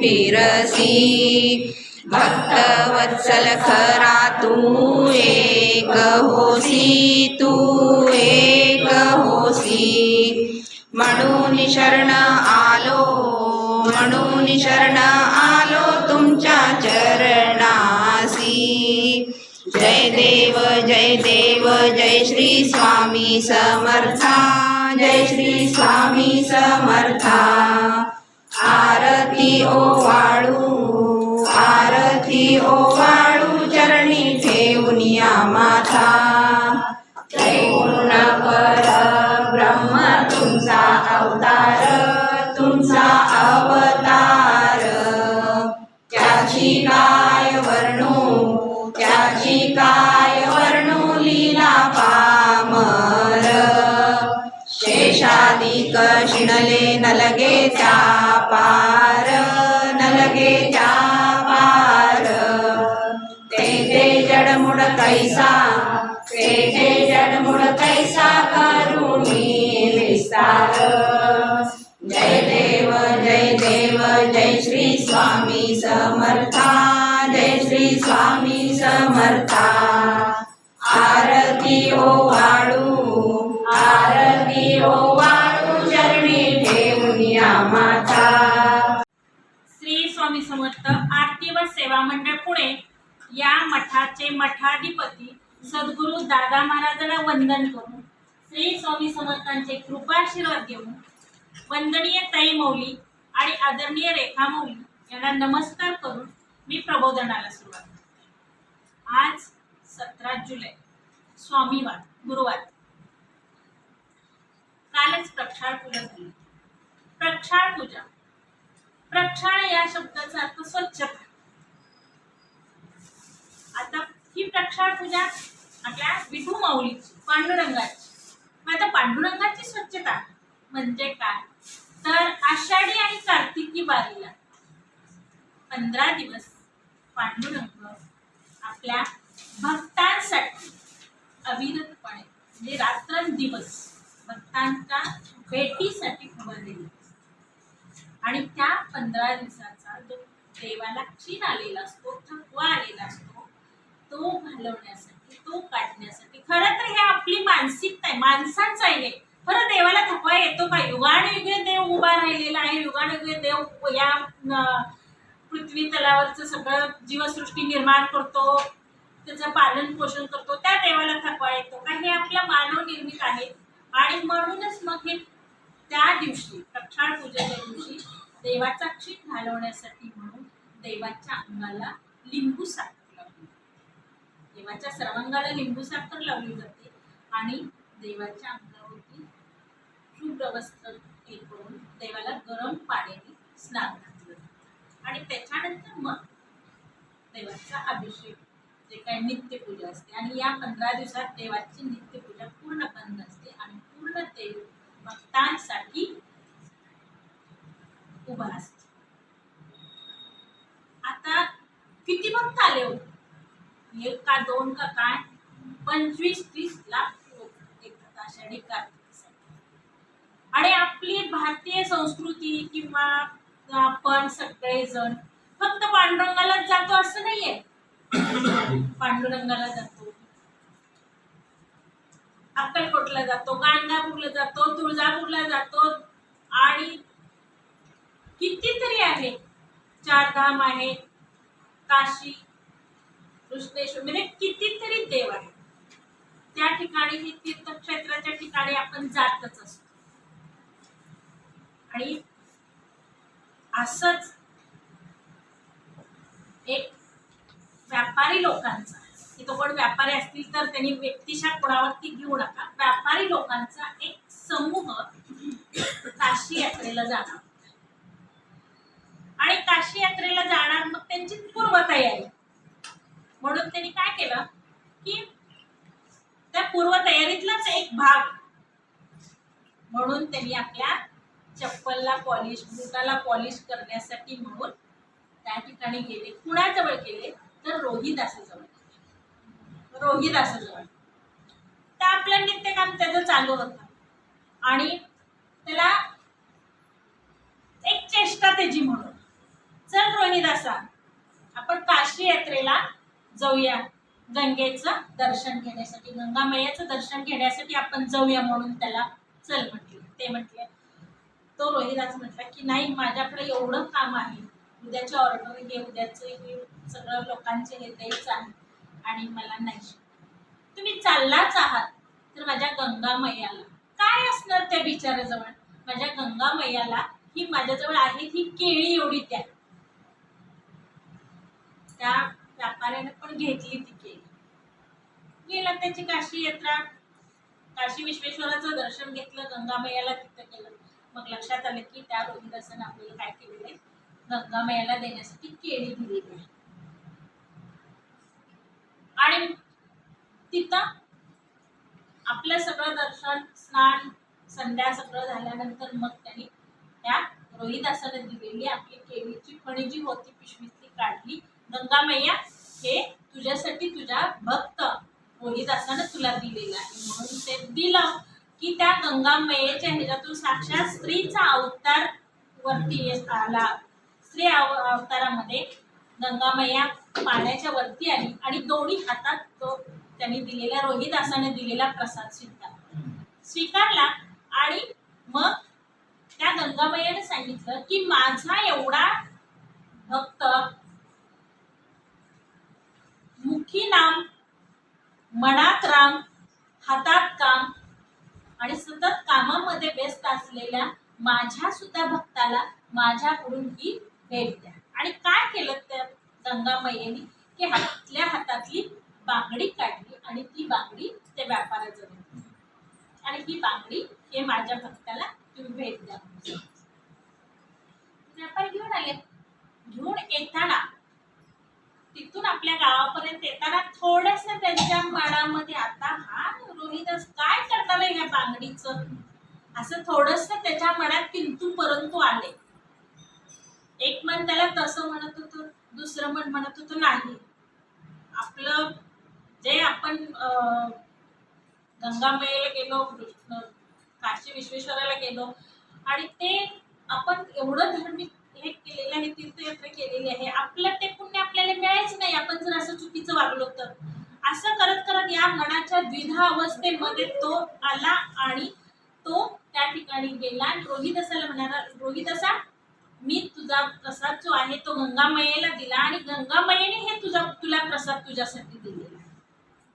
फिरसी भक्तवत्सल खरा तू एक होसी तू एक होसी म्हणून शरण आलो म्हणून शरण आलो तुमच्या चरणासी। जय देव जय देव जय श्री स्वामी समर्था जय श्री स्वामी समर्था। आरती ओवाळू ते ते जडमुड कैसा? ते जडमुड कैसा करुणी विस्तार. जय देव जय देव जय श्री स्वामी समर्था. जय श्री स्वामी समर्था. आरती ओ वाळू आरती वाळू चरणी ठेवूनिया माता. श्री स्वामी समर्थ आरती व सेवा मंडळ पुणे या मठाचे मठाधिपती सद्गुरू दादा महाराजांना वंदन करून श्री स्वामी समर्थांचे कृपाशीर्वाद घेऊन वंदनीय ताई मौली आणि आदरणीय रेखा मौली यांना नमस्कार करून मी प्रबोधनाला सुरुवात करते. आज सतरा जुलै स्वामीवार गुरुवार. कालच प्रक्षाळ पूजा झाली. प्रक्षाळ पूजा. प्रक्षाळ या शब्दाचा अर्थ स्वच्छता आता ही प्रक्षाळ पूजा आपल्या विठू माऊलीची पांडुरंगाची. मग आता पांडुरंगाची स्वच्छता म्हणजे काय? तर आषाढी आणि कार्तिकी वारीला पंधरा दिवस पांडुरंग आपल्या भक्तांसाठी अविरतपणे म्हणजे रात्रंदिवस भक्तांच्या भेटीसाठी खबरलेली आणि त्या पंधरा दिवसाचा जो देवाला क्षीण आलेला असतो थकवा आलेला असतो तो घालवण्यासाठी तो काढण्यासाठी. खरं तर हे आपली मानसिकता आहे माणसांचं आहे हे. खरं देवाला थकवा येतो का? युगानुयुगे देव उभा राहिलेला आहे युगानुयुगे देव या पृथ्वी तलावरचं सगळं जीवसृष्टी निर्माण करतो त्याचं पालन पोषण करतो त्या देवाला थकवा येतो का? हे आपल्या मानव निर्मित आहे. आणि म्हणूनच मग हे त्या दिवशी प्रक्षाळ पूजेच्या दिवशी देवाचा क्षीत घालवण्यासाठी म्हणून देवाच्या अंगाला लिंबू साखर देवाच्या सर्वांगाला लिंबू साखर लावली जाते आणि देवाच्या अंगावरती शुभ्र वस्त्र हे करून देवाला गरम पाण्याने स्नान घातलं जातं. आणि त्याच्यानंतर मग देवाचा अभिषेक जे काही नित्यपूजा असते. आणि या पंधरा दिवसात देवाची नित्यपूजा पूर्ण बंद असते आणि पूर्ण देव भक्तांसाठी उभा असते. आता किती भक्त आले होते? एक का दोन का काय? पंचवीस तीस लाख लोक येतात आषाढी कार्तिकीसाठी आणि आपली भारतीय संस्कृती किंवा आपण सगळेजण फक्त पांडुरंगालाच जातो असं नाहीये. पांडुरंगाला जातो. अक्कलकोटला जातो गाणगापूरला जातो तुळजापूरला जातो. आणि कितीतरी आहे. चार धाम आहे काशी कृष्णेश्वर म्हणजे कितीतरी देव आहे त्या ठिकाणी हे तीर्थक्षेत्राच्या ठिकाणी आपण जातच असतो. आणि असंच एक व्यापारी लोकांचा की तो कोण व्यापारी असतील तर त्यांनी व्यक्तिशा कोणावरती घेऊ नका व्यापारी लोकांचा एक समूह काशी यात्रेला जाणार. आणि काशी यात्रेला जाणार मग त्यांची पूर्वतयारी. म्हणून त्यांनी काय केलं की त्या पूर्वतयारीतलाच एक भाग. म्हणून त्यांनी आपल्या चप्पलला पॉलिश बुटाला पॉलिश करण्यासाठी म्हणून त्या ठिकाणी गेले. कुणाजवळ गेले तर रोहिदासाजवळ रोहिदासाजवळ. तर आपलं नित्यकाम त्याचं चालू होतं. आणि त्याला एक चेष्टा त्याची म्हणून. चल रोहिदासा आपण काशी यात्रेला जाऊया गंगेचं दर्शन घेण्यासाठी. गंगा मैयाचं दर्शन घेण्यासाठी आपण जाऊया म्हणून त्याला चल म्हटलं ते म्हटले. तो रोहिदास म्हटला की नाही माझ्याकडे एवढं काम आहे. उद्याची ऑर्डर हे उद्याचं हे सगळं लोकांचे हे द्यायचं आहे आणि मला नाही तुम्ही चाललाच आहात तर माझ्या गंगा मैयाला काय असणार त्या बिचाराजवळ माझ्या गंगा मैयाला ही माझ्याजवळ आहे ही केळी एवढी त्या त्या व्यापाऱ्याने पण घेतली ती केली गेला त्याची काशी यात्रा. काशी विश्वेश्वराचं दर्शन घेतलं गंगामयाला तिथं केलं मग लक्षात आलं की त्या रोहिदासानं आपल्याला काय केलेलं आहे? गंगा देण्यासाठी केळी दिलेली आहे. आणि तिथं आपलं सगळं दर्शन स्नान संध्या सगळं झाल्यानंतर मग त्यांनी त्या रोहिदासाने दिलेली आपली केळीची फणी जी होती पिशवीतली काढली गंगामय्या हे तुझ्यासाठी तुझ्या भक्त रोहिदासानं तुला दिलेलं आहे. म्हणून ते दिलं की त्या गंगामयेच्या ह्याच्यातून साक्षात स्त्रीचा अवतार वरती आला. स्त्री अवतारामध्ये गंगामया पाण्याच्या वरती आली आणि दोन्ही हातात तो त्यांनी दिलेला रोहिदासाने दिलेला प्रसाद स्वीकार स्वीकारला आणि मग त्या गंगामयाने सांगितलं की माझा एवढा भक्त मुखी नाम मनात राम हातात काम आणि सतत कामामध्ये व्यस्त असलेल्या माझ्या सुद्धा भक्ताला माझ्याकडून ही भेट द्या. आणि काय केलं त्या गंगामय्यानी की हातल्या हातातली बांगडी काढली आणि ती बांगडी त्या व्यापाराजवळ दिली. आणि ही बांगडी हे माझ्या भक्ताला तुम्ही भेट द्या. व्यापारी घेऊन आले. घेऊन येताना तिथून आपल्या गावापर्यंत येताना थोडस त्यांच्या मनामध्ये आता हा रोहिदास काय करणार या बांगडीच? बांगडीचं असं थोडस त्याच्या मनात किंतू परंतु आले. एक मन त्याला तसं म्हणत होतं दुसरं मन म्हणत होतं नाही. आपलं जे आपण अं, गेलो काशी विश्वेश्वराला गेलो आणि ते आपण एवढं धार्मिक हे केलेलं आहे तीर्थयात्रा केलेली आहे. आपलं ते पुण्य आपल्याला मिळायचं नाही आपण जर असं चुकीचं वागलो तर. असं करत करत या मनाच्या द्विधा अवस्थेमध्ये तो आला आणि तो त्या ठिकाणी गेला. आणि रोहिदासाला म्हणाला रोहिदासा मी तुझा प्रसाद जो आहे तो गंगामयेला दिला आणि गंगामयेने हे तुझा तुला प्रसाद तुझ्यासाठी दिलेला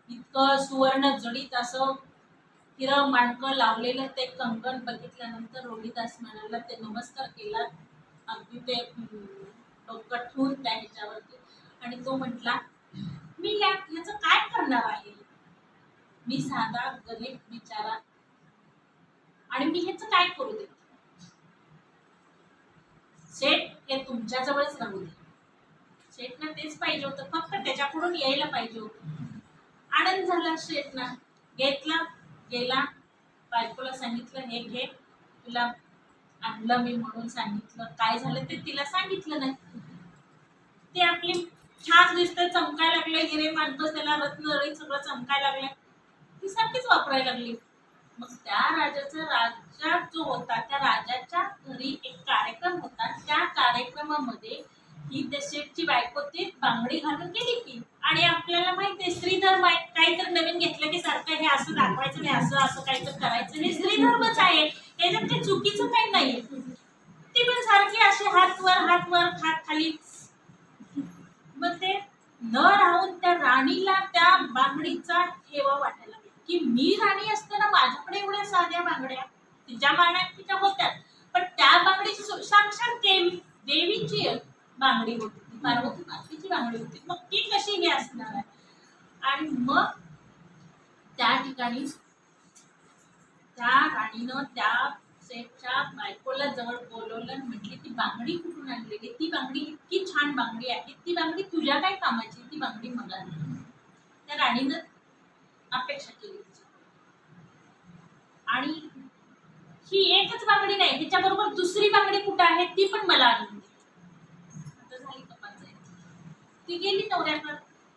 इतकं सुवर्ण जडीत असं हिरं माणकं लावलेलं ते कंकण बघितल्यानंतर रोहिदास म्हणाला ते नमस्कार केला अगदी ते कठोर त्या ह्याच्यावरती. आणि तो म्हटला मी या ह्याचं काय करणार आहे? मी साधा गरीब बिचारा. आणि मी ह्याच काय करू देत? शेठ हे तुमच्या जवळच राहू दे. शेठना तेच पाहिजे होतं. फक्त त्याच्याकडून यायला पाहिजे होतं. आनंद झाला शेठना घेतला गेला. बायकोला सांगितलं हे घे. तुला आणलं मी म्हणून सांगितलं. काय झालं ते तिला सांगितलं नाही. ते आपली छान दिसतं चमकायला लागले हिरे माणकं त्याला रत्न सगळं चमकायला लागले. ती सारखीच वापरायला लागली. मग त्या राजाचा राजा जो होता त्या राजाच्या घरी एक कार्यक्रम होता. त्या कार्यक्रमामध्ये ही दशेटची बायको ती बांगडी घालून गेली की आणि आपल्याला माहितीये आहे स्त्रीधर्म आहे काहीतरी नवीन घेतलं की सारखं हे असं दाखवायचं नाही असं असं काहीतरी करायचं. हे स्त्रीधर्मच आहे. त्याच्यात काही चुकीचं काही नाही. ती पण सारखी असे हात वर हात वर हात खाली. मग ते न राहून त्या राणीला त्या बांगडीचा ठेवा वाटायला की मी राणी असताना माझ्याकडे एवढ्या साध्या बांगड्या तिच्या मानात तिच्या होत्या. पण त्या बांगडीची साक्षात देवी देवीची बांगडी होती. ती पार्वती मातेची बांगडी होती. मग ती कशी हे असणार आहे? आणि मग त्या ठिकाणी त्या राणीनं त्या सेठच्या बायकोला जवळ बोलवलं म्हटली ती बांगडी कुठून आणलेली ती बांगडी इतकी छान बांगडी आहे. ती बांगडी तुझ्या काय कामाची? ती बांगडी मला त्या राणीनं अपेक्षा केली आणि ही एकच बांगडी नाही तिच्याबरोबर दुसरी बांगडी कुठं आहे ती पण मला आणून दे. आता झाली ती गेली नवऱ्याकडे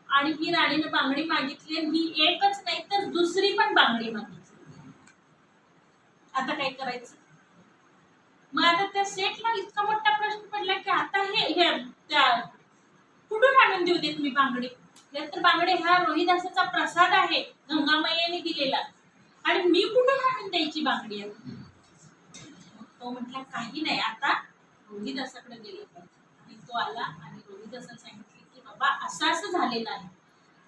आणि ही राणीने बांगडी मागितली आणि ही एकच नाही तर दुसरी पण बांगडी मागितली. आता काय करायचं? मग आता त्या सेटला इतका मोठा प्रश्न पडला की आता हे हे त्या कुठून आणून देऊ देत मी बांगडी? नंतर तर हा रोहिदासाचा प्रसाद आहे गंगामय्याने दिलेला. आणि मी कुठून आणून द्यायची बांगडी तो म्हटला काही नाही आता रोहिदासाकडे गेले पाहिजे. आणि तो आला आणि रोहिदासाला सांगितले की बाबा असं असं झालेलं आहे.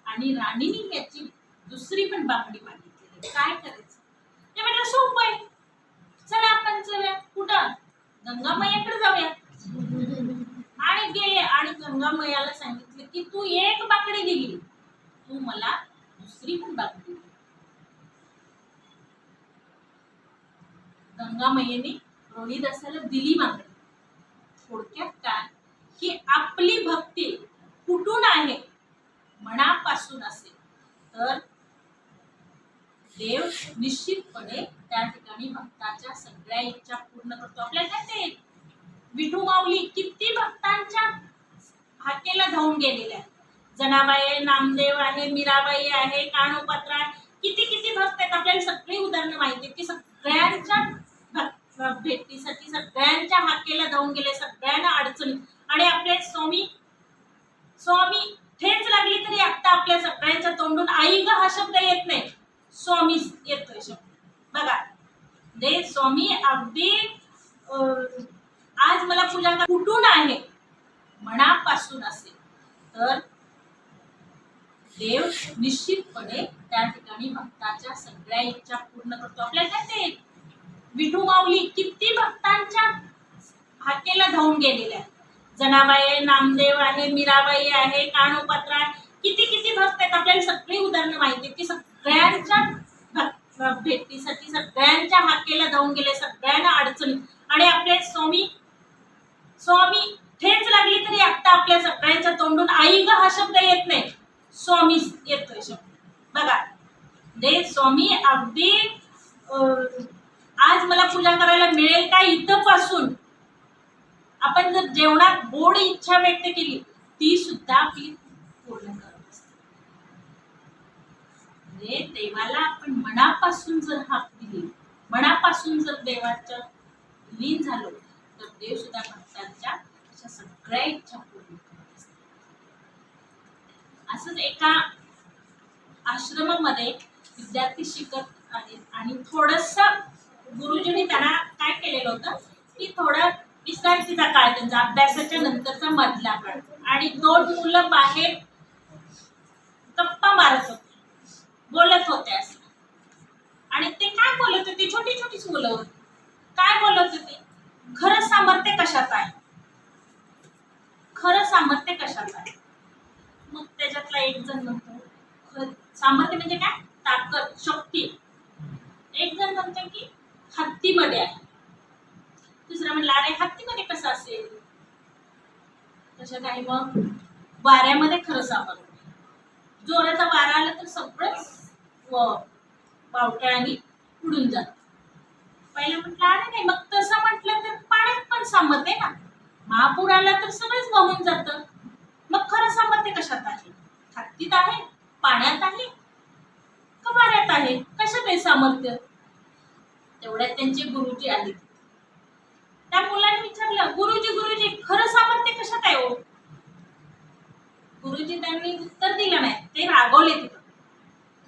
आणि राणीने याची दुसरी पण बांगडी मागितली. काय करायचं? ते म्हटलं सोपं आहे. चला आपण चला कुठं? गंगामैयाकडे जाऊया. आणि गेले. आणि गंगामैयाला सांगितले की तू एक बाकडी दिली. तू मला दुसरी पण बाकडी दे. गंगामय्याने रोहिदासाला दिली मागणी थोडक्यात काय? की आपली भक्ती कुठून आहे? मनापासून असेल. तर देव निश्चितपणे त्या ठिकाणी भक्ताच्या सगळ्या इच्छा पूर्ण करतो. आपल्याला ते विठू माऊली किती भक्तांच्या हाकेला धावून गेलेल्या जनाबाई आहे नामदेव आहे मीराबाई आहे कानोपात्र आहे. किती किती भक्त आहेत? आपल्याला सगळी उदाहरणं माहिती आहेत की सगळ्यांच्या भेटीसाठी सगळ्यांच्या हाकेला धावून गेले सगळ्यांना अडचणी. आणि आपले स्वामी स्वामी ठेच लागली तरी आता आपल्या सगळ्यांच्या तोंडून आई ग हा शब्द येत नाही. स्वामी येतोय शब्द. बघा दे स्वामी अगदी आज मला पूजा कुठून आहे? मनापासून असेल. तर देव निश्चितपणे त्या ठिकाणी भक्ताच्या सगळ्या इच्छा पूर्ण करतो. आपल्याला ते विठू माऊली किती भक्तांच्या हाकेला धावून गेलेल्या आहेत. जनाबाई आहे नामदेव आहे मीराबाई आहे कानोपात्र आहे. किती किती भक्त आहेत? आपल्याला सगळी उदाहरणं माहिती आहेत. की सगळ्यांच्या भेटीसाठी सगळ्यांच्या हाकेला जाऊन गेले सगळ्यांना अडचणी. आणि आपले स्वामी स्वामी ठेच लागली तरी आता आपल्या सगळ्यांच्या तोंडून आई ग हा शब्द येत नाही. स्वामी येतोय शब्द. बघा दे स्वामी अगदी आज मला पूजा करायला मिळेल का इथं पासून आपण जर जेवणात गोड इच्छा व्यक्त केली ती सुद्धा आपली पूर्ण म्हणजे देवाला आपण मनापासून जर हाक दिली मनापासून जर देवाच्या लीन झालो तर देव सुद्धा भक्तांच्या अशा सगळ्या इच्छा पूर्ण करत असंच एका आश्रमामध्ये विद्यार्थी शिकत आहेत आणि थोडस गुरुजींनी त्यांना काय केलेलं होतं की थोडा विश्रांतीचा काळ त्यांचा अभ्यासाच्या नंतरचा मधला काळ. आणि दोन मुलं बाहेर गप्पा मारत होते. बोलत होते असं. आणि ते काय बोलत होते? छोटी छोटीच मुलं. होती काय बोलत होते? खरं सामर्थ्य कशात आहे? खरं सामर्थ्य कशात आहे? मग त्याच्यातला एक जण म्हणतो सामर्थ्य म्हणजे काय? ताकद शक्ती. एक जण म्हणतो की हत्तीमध्ये आहे. दुसरा म्हणला अरे हत्तीमध्ये कसं असेल? कशात आहे मग वाऱ्यामध्ये खरं सामर्थ्य. जोराचा वारा आला तर सगळंच व- बावटळाने उडून जात. पहिलं म्हटलं अरे नाही मग तसं म्हटलं तर पाण्यात पण सामर्थ्य आहे ना. महापूर आला तर सगळंच वाहून जातं. मग खरं सामर्थ्य कशात आहे? हत्तीत आहे? पाण्यात आहे? का आहे? कशात आहे सामर्थ्य? तेवढ्यात त्यांचे गुरुजी आले. त्या मुलांनी विचारलं गुरुजी गुरुजी खरं सामर्थ्य कशात आहे हो? गुरुजी त्यांनी उत्तर दिलं नाही. ते रागवले तिथं.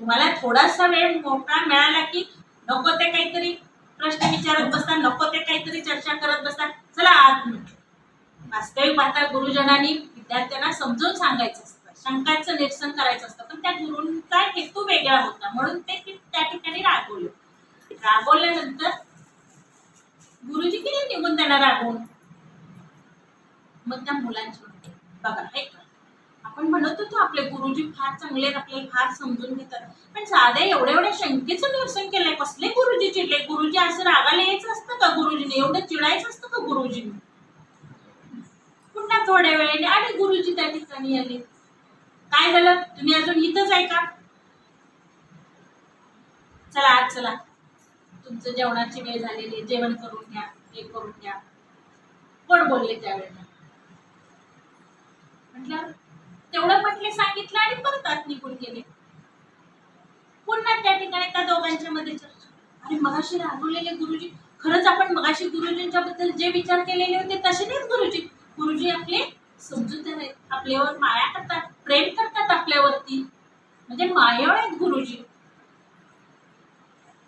तुम्हाला थोडासा वेळ मोठा मिळाला की नको ते काहीतरी प्रश्न विचारत बसता नको ते काहीतरी चर्चा करत बसतात चला आत वास्तविक पाहता गुरुजनांनी विद्यार्थ्यांना समजून सांगायचं असतं. शंकाचं निरसन करायचं असतं. पण त्या गुरूंचा हेतू वेगळा होता. म्हणून ते त्या ठिकाणी रागवले. रागवल्यानंतर गुरुजी किती निघून त्यांना रागवून? मग त्या मुलांची म्हणते बघा ऐका. आपण म्हणत होतो आपले गुरुजी फार चांगले आपल्याला फार समजून घेतात. पण साध्या एवढ्या एवढ्या शंकेचं निरसन केलंय कसले गुरुजी चिडले? गुरुजी असं रागाला यायचं असतं का गुरुजीने? एवढं चिडायचं असतं का गुरुजीने? पुन्हा थोड्या वेळेने आणि गुरुजी त्या ठिकाणी आले. काय झालं? तुम्ही अजून इथंच आहे का? चला आज चला. तुमचं जेवणाची वेळ झालेली आहे. जेवण करून घ्या हे करून घ्या. कोण बोलले त्यावेळेला? म्हटलं तेवढं पटले सांगितलं आणि परत आत निघून गेले. पुन्हा त्या ठिकाणी त्या दोघांच्या मध्ये चर्चा. अरे मगाशी रागवलेले गुरुजी खरंच आपण मगाशी गुरुजींच्या बद्दल जे विचार केलेले होते तसे नाहीत गुरुजी. गुरुजी आपले समजूतदार आहेत आपल्यावर माया करतात प्रेम करतात आपल्यावरती. म्हणजे मायाळ आहेत गुरुजी.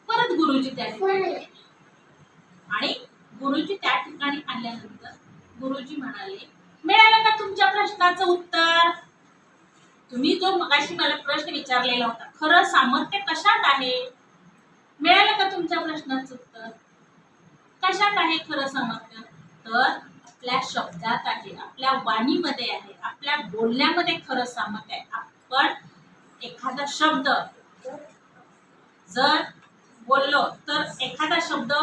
परत गुरुजी त्या ठिकाणी आणि गुरुजी त्या ठिकाणी आल्यानंतर गुरुजी म्हणाले मिळालं का तुमच्या प्रश्नाचं उत्तर? तुम्ही जो मगाशी मला प्रश्न विचारलेला होता खरं सामर्थ्य कशात आहे? मिळालं का तुमच्या प्रश्नाचं उत्तर? कशात आहे खरं सामर्थ्य? तर आपल्या शब्दात आहे आपल्या वाणीमध्ये आहे आपल्या बोलण्यामध्ये खरं सामर्थ्य आहे. आपण एखादा शब्द जर बोललो तर एखादा शब्द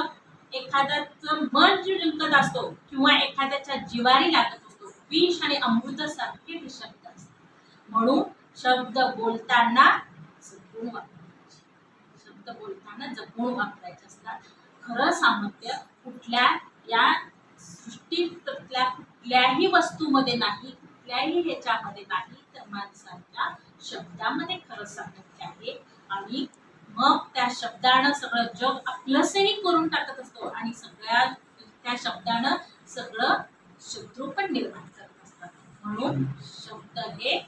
एखाद्याचं मन जिंकत असतो किंवा एखाद्याच्या जिवारी लागत असतो. विष आणि अमृतासारखे विषय म्हणून शब्द बोलताना जपून वापरायचे शब्द बोलताना जपून वापरायचे असतात. खरं सामर्थ्य कुठल्या या सृष्टीतल्या कुठल्याही वस्तूमध्ये नाही कुठल्याही ह्याच्यामध्ये नाही तर माणसाच्या शब्दामध्ये खरं सामर्थ्य आहे. आणि मग त्या शब्दानं सगळं जग आपलंसही करून टाकत असतो आणि सगळ्या त्या शब्दानं सगळं शत्रू पण निर्माण करत असतात. म्हणून शब्द हे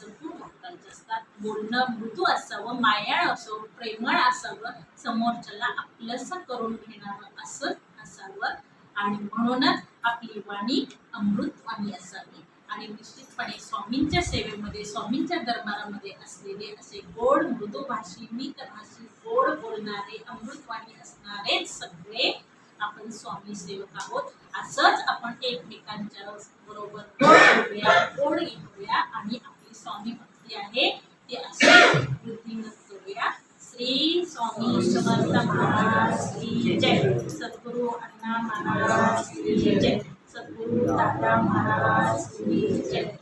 जपून वापरायचे असतात बोलणं मृदू असावं मायाळ असावं प्रेमळ असावं समोरच्याला आपलंसं करून घेणारं असं असावं. आणि म्हणूनच आपली वाणी अमृतवाणी असावी. आणि निश्चितपणे स्वामींच्या सेवेमध्ये स्वामींच्या दरबारामध्ये असलेले असे गोड मृदुभाषी मितभाषी गोड बोलणारे अमृतवाणी असणारेच सगळे आपण स्वामी सेवक आहोत. असंच आपण एकमेकांच्या बरोबर गोड घेऊया आणि स्वामी भक्ती आहे. ते अशी वृद्धिंगत करूया श्री स्वामी समर्थ महाराज श्री जय. सद्गुरू अण्णा महाराज श्री जय. सद्गुरू दादा महाराज श्री जय.